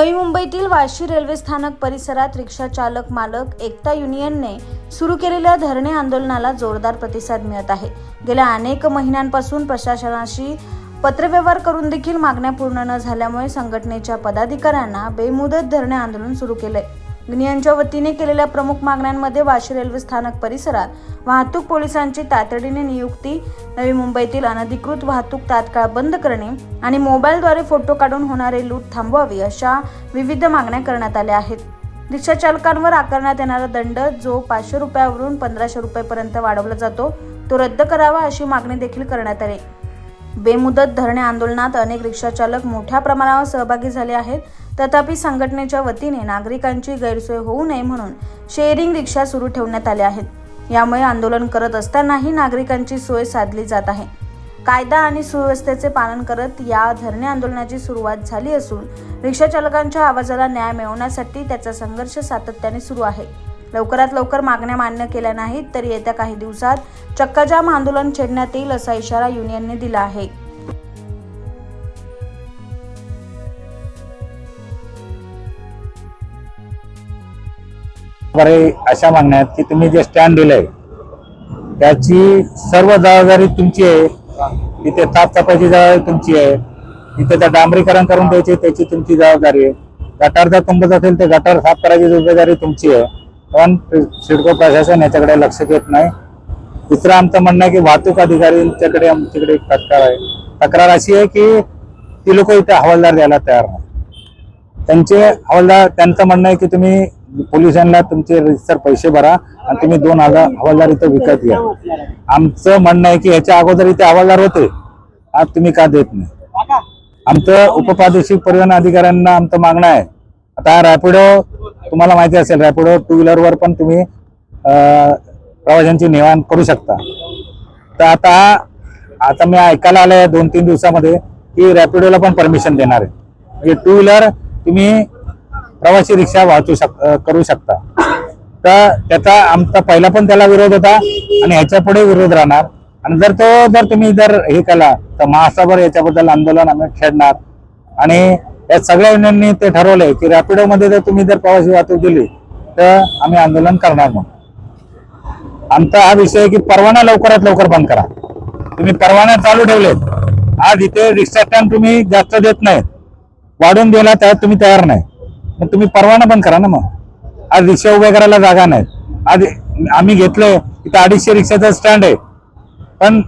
नवी मुंबईतील वाशी रेल्वे स्थानक परिसरात रिक्षा चालक मालक एकता युनियनने सुरू केलेल्या धरणे आंदोलनाला जोरदार प्रतिसाद मिळत आहे. गेल्या अनेक महिन्यांपासून प्रशासनाशी पत्रव्यवहार करून देखील मागण्या पूर्ण न झाल्यामुळे संघटनेच्या पदाधिकाऱ्यांना बेमुदत धरणे आंदोलन सुरू केलंय. यांच्या वतीने केलेल्या प्रमुख मागण्यांमध्ये वाशी रेल्वे स्थानक परिसरात वाहतूक पोलिसांची तातडीने नियुक्ती नवी मुंबईतील अनधिकृत वाहतूक तात्काळ बंद करणे आणि मोबाईलद्वारे फोटो काढून होणारे लूट थांबवावी अशा विविध मागण्या करण्यात आल्या आहेत. रिक्षा चालकांवर आकारण्यात येणारा दंड जो पाचशे रुपयावरून पंधराशे रुपयेपर्यंत वाढवला जातो तो रद्द करावा अशी मागणी देखील करण्यात आली. बेमुदत धरणे आंदोलनात अनेक रिक्षाचालक मोठ्या प्रमाणावर सहभागी झाले आहेत. तथापि संघटनेच्या वतीने नागरिकांची गैरसोय होऊ नये म्हणून शेअरिंग रिक्षा सुरू ठेवण्यात आल्या आहेत. यामुळे आंदोलन करत असतानाही नागरिकांची सोय साधली जात आहे. कायदा आणि सुव्यवस्थेचे पालन करत या धरणे आंदोलनाची सुरुवात झाली असून रिक्षाचालकांच्या आवाजाला न्याय मिळवण्यासाठी त्याचा संघर्ष सातत्याने सुरू आहे. लवकरात लवकर मागण्या मान्य केल्या नाहीत तर येत्या काही दिवसात चक्काजाम आंदोलन छेडण्यात येईल असा इशारा युनियनने दिला आहे. बरे अशा मागण्या आहेत की तुम्ही जे स्टँड दिलंय त्याची सर्व जबाबदारी तुमची आहे. तिथे साफसफाईची जबाबदारी तुमची आहे. तिथे त्या डांबरीकरण करून द्यायची त्याची तुमची जबाबदारी आहे. गटार जर तुंबत असेल तर गटार साफ करायची जबाबदारी तुमची आहे. पण सिडको प्रशासन याच्याकडे लक्ष देत नाही. दुसरं आमचं म्हणणं आहे की वाहतूक अधिकाऱ्यांच्याकडे आमच्याकडे एक तक्रार आहे. तक्रार अशी आहे की ती लोक इथे हवालदार द्यायला तयार नाही. त्यांचे हवालदार त्यांचं म्हणणं आहे की तुम्ही पोलिसांना तुमचे रजिस्टर पैसे भरा आणि तुम्ही दोन हजार हवालदार इथं विकत घ्या. आमचं म्हणणं आहे की ह्याच्या अगोदर इथे हवालदार होते. आज तुम्ही का देत नाही? आमचं उपप्रादेशिक परिवहन अधिकाऱ्यांना आमचं मागणं आहे. आता रॅपिडो तुम्हाला माहिती असेल रॅपिडो टू व्हीलरवर पण तुम्ही प्रवाशांची नेवाण करू शकता. तर आता आता मी ऐकायला आलंय दोन तीन दिवसामध्ये की रॅपिडोला पण परमिशन देणार आहे. म्हणजे टू व्हीलर तुम्ही प्रवासी रिक्षा वाहतू शक करू शकता. तर त्याचा आमचा पहिला पण त्याला विरोध होता आणि ह्याच्या पुढे विरोध राहणार. आणि जर तो जर तुम्ही जर हे केला तर महासभर याच्याबद्दल आंदोलन आम्ही खेळणार. आणि या सगळ्या युनियननी ते ठरवलंय की रॅपिडो मध्ये जर तुम्ही जर प्रवासी वाहतूक दिली तर आम्ही आंदोलन करणार मग आमचा हा विषय आहे की परवाना लवकरात लवकर बंद करा. तुम्ही परवाना चालू ठेवलेत. आज इथे रिक्षा स्टँड तुम्ही जास्त देत नाही वाढून दिला त्यात तुम्ही तयार नाही. मग तुम्ही परवाना पण करा ना मग. आज रिक्षा उभ्या करायला जागा नाही. आज आम्ही घेतले इथं अडीचशे रिक्षाचं स्टँड आहे. पण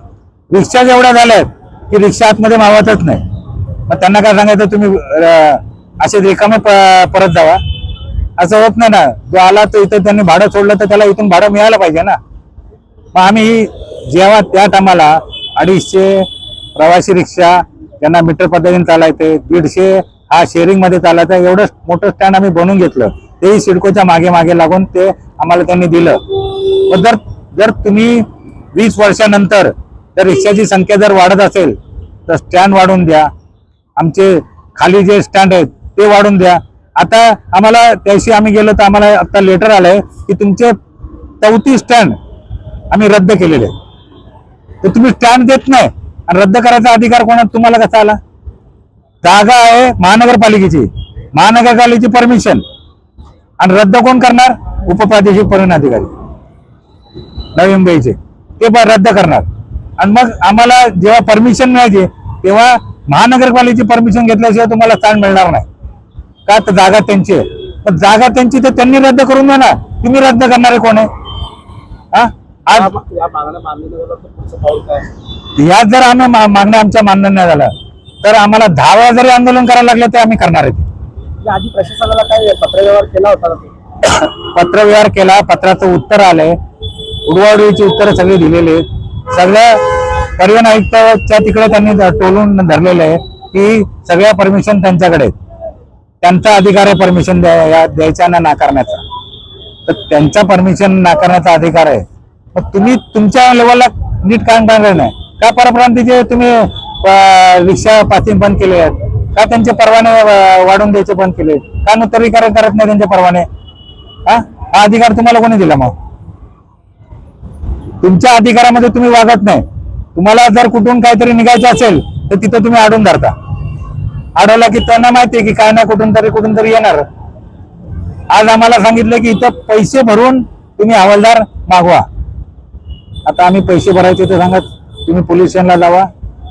रिक्षा जेवढ्या झाल्यात की रिक्षा आतमध्ये मावतच नाही. मग त्यांना काय सांगायचं तुम्ही असे रिकामे प- परत जावा. असं होत नाही ना. जो आला तो इथं त्यांनी भाडं सोडलं तर त्याला इथून भाडं मिळायला पाहिजे ना. मग आम्ही जेव्हा त्या टायमाला अडीचशे प्रवासी रिक्षा त्यांना मीटर पद्धतीने चालायचे दीडशे हा शेअरिंगमध्ये चालायचा. एवढं मोठं स्टँड आम्ही बनवून घेतलं. तेही सिडकोच्या मागे मागे लागून ते आम्हाला त्यांनी दिलं. पण जर जर तुम्ही वीस वर्षानंतर जर रिक्षाची संख्या जर वाढत असेल तर स्टँड वाढवून द्या. आमचे खाली जे स्टँड आहेत ते वाढवून द्या. आता आम्हाला त्याशी आम्ही गेलो तर आम्हाला आता लेटर आलंय की तुमचे चौथी स्टँड आम्ही रद्द केलेले तर तुम्ही स्टँड देत नाही. आणि रद्द करायचा अधिकार कोणा तुम्हाला कसा आला? जागा आहे महानगरपालिकेची. महानगरपालिकेची परमिशन आणि रद्द कोण करणार? उपप्रादेशिक परिवहन अधिकारी नवी मुंबईचे. ते पण रद्द करणार. आणि मग आम्हाला जेव्हा परमिशन मिळायची तेव्हा महानगरपालिकेची परमिशन घेतल्याशिवाय तुम्हाला स्थान मिळणार नाही. का? तर जागा त्यांची आहे. पण जागा त्यांची तर त्यांनी रद्द करून द्या ना तुम्ही रद्द करणारे कोण आहे? हा? आज या जर आम्ही मा- मागण्या आमच्या मान्य नाही झाल्या तर आम्हाला दहा वेळा जरी आंदोलन करायला लागलं ते आम्ही करणार आहे. आधी प्रशासनाला काय पत्रव्यवहार केला होता? पत्रव्यवहार केला पत्राचं उत्तर आलंय. उडवाउडवीची उत्तरं सगळी दिलेली आहेत. सगळ्या परिवहन आयुक्ताच्या तिकडे त्यांनी टोलून धरलेलं आहे की सगळ्या परमिशन त्यांच्याकडे. त्यांचा अधिकार आहे परमिशन द्यायचा ना नाकारण्याचा. तर त्यांचा परमिशन नाकारण्याचा अधिकार आहे. मग तुम्ही तुमच्या लेवलला नीट काम करणार नाही. का परप्रांतीचे तुम्ही रिक्षा पासिंग बंद केले आहेत. का त्यांचे परवाने वाढून वाढवून द्यायचे बंद केले का नूतनीकरण करत नाही त्यांचे परवाने? हा? हा अधिकार तुम्हाला कोणी दिला मग? तुमच्या अधिकारामध्ये तुम्ही वागत नाही. तुम्हाला जर कुठून काहीतरी निघायचं असेल तर तिथं तुम्ही अडून धरता. अडवला की त्यांना माहिती आहे की काय ना कुठून तरी कुठून तरी येणार. आज आम्हाला सांगितलं की इथं पैसे भरून तुम्ही हवालदार मागवा. आता आम्ही पैसे भरायचे तर सांगत तुम्ही पोलीस स्टेशनला जावा.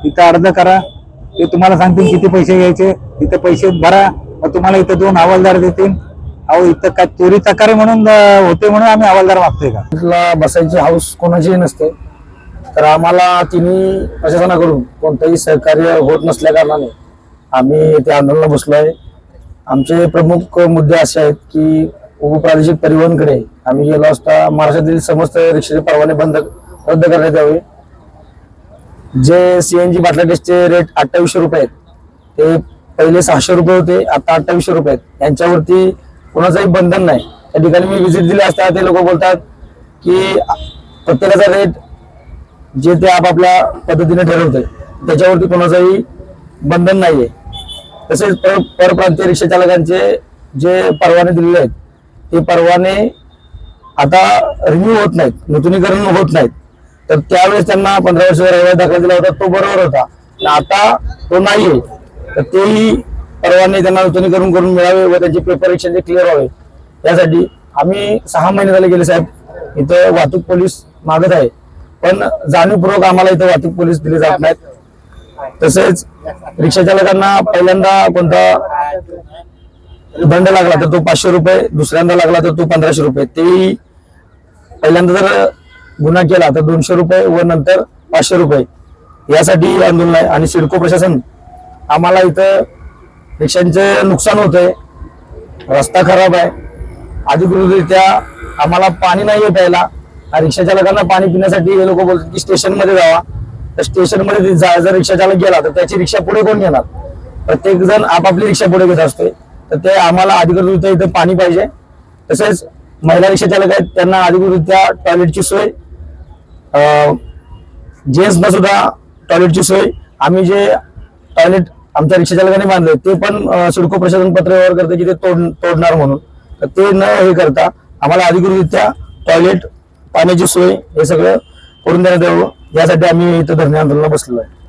इथं अर्ज करा. ते तुम्हाला सांगतील किती पैसे घ्यायचे. इथं पैसे भरा. मग तुम्हाला इथं दोन हवालदार देतील. अहो इथं काय चोरी तक्रारी म्हणून होते म्हणून आम्ही हवालदार मागतोय का? इथला बसायची हाऊस कोणाचीही नसते. तर आम्हाला तिन्ही प्रशासनाकडून कोणतंही सहकार्य होत नसल्या कारणाने आम्ही त्या आंदोलनाला बसलो आहे आमचे प्रमुख मुद्दे असे आहेत की उपप्रादेशिक परिवहनकडे आम्ही गेलो असता महाराष्ट्रातील समस्त रिक्षाचे परवाने बंद रद्द करण्यात यावे. जे सीएनजी बाटला टेस्टचे रेट अठ्ठावीसशे रुपये आहेत. ते पहिले सहाशे रुपये होते आता अठ्ठावीसशे रुपये आहेत. यांच्यावरती कोणाचंही बंधन नाही. त्या ठिकाणी मी व्हिजिट दिली असता ते लोक बोलतात की प्रत्येकाचा रेट जे ते आपापल्या पद्धतीने ठरवतंय त्याच्यावरती कोणाचंही बंधन नाहीये. तसेच पर परप्रांतीय रिक्षा चालकांचे जे परवाने दिलेले आहेत ते परवाने आता रिन्यू होत नाहीत नूतनीकरण होत नाहीत. तर त्यावेळेस त्यांना पंधरा वर्ष रहिवासी दाखला दिला होता तो बरोबर होता. आता तो नाहीये तर तेही परवाने त्यांना नूतनीकरण करून मिळावे व त्यांचे पेपर एक्सचेंज क्लिअर व्हावे. यासाठी आम्ही सहा महिने झाले गेले साहेब. इथं वाहतूक पोलीस मागत आहे. पण जाणीवपूर्वक आम्हाला इथं वाहतूक पोलीस दिले जात नाहीत. तसेच रिक्षा चालकांना पहिल्यांदा कोणता दंड लागला तर तो पाचशे रुपये दुसऱ्यांदा लागला तर तो पंधराशे रुपये. तेही पहिल्यांदा जर गुन्हा केला तर दोनशे रुपये व नंतर पाचशे रुपये. यासाठी आंदोलन आहे. आणि सिडको प्रशासन आम्हाला इथं रिक्षांचे नुकसान होतंय. रस्ता खराब आहे. अधिकृतरित्या आम्हाला पाणी नाही आहे प्यायला. आणि रिक्षा चालकांना पाणी पिण्यासाठी हे लोक बोलतात की स्टेशनमध्ये जावा. तर स्टेशनमध्ये जा- जर रिक्षा चालक गेला तर त्याची रिक्षा पुढे कोण घेणार? प्रत्येक जण आपापली रिक्षा पुढे घेत असतोय. तर ते आम्हाला अधिकृतरित्या इथं पाणी पाहिजे. तसेच महिला रिक्षा चालक आहेत त्यांना अधिकृतरित्या टॉयलेटची सोय जेंट्सना सुद्धा टॉयलेटची सोय. आम्ही जे टॉयलेट आमच्या रिक्षा चालकाने बांधले ते पण सिडको प्रशासन पत्र व्यवहार करते की ते तोड तोडणार म्हणून. तर ते न हे करता आम्हाला अधिकृतरित्या टॉयलेट पाण्याची सोय हे सगळं करून देण्यात यावं. यासाठी आम्ही इथं धरणे आंदोलनाला बसलेलो आहे.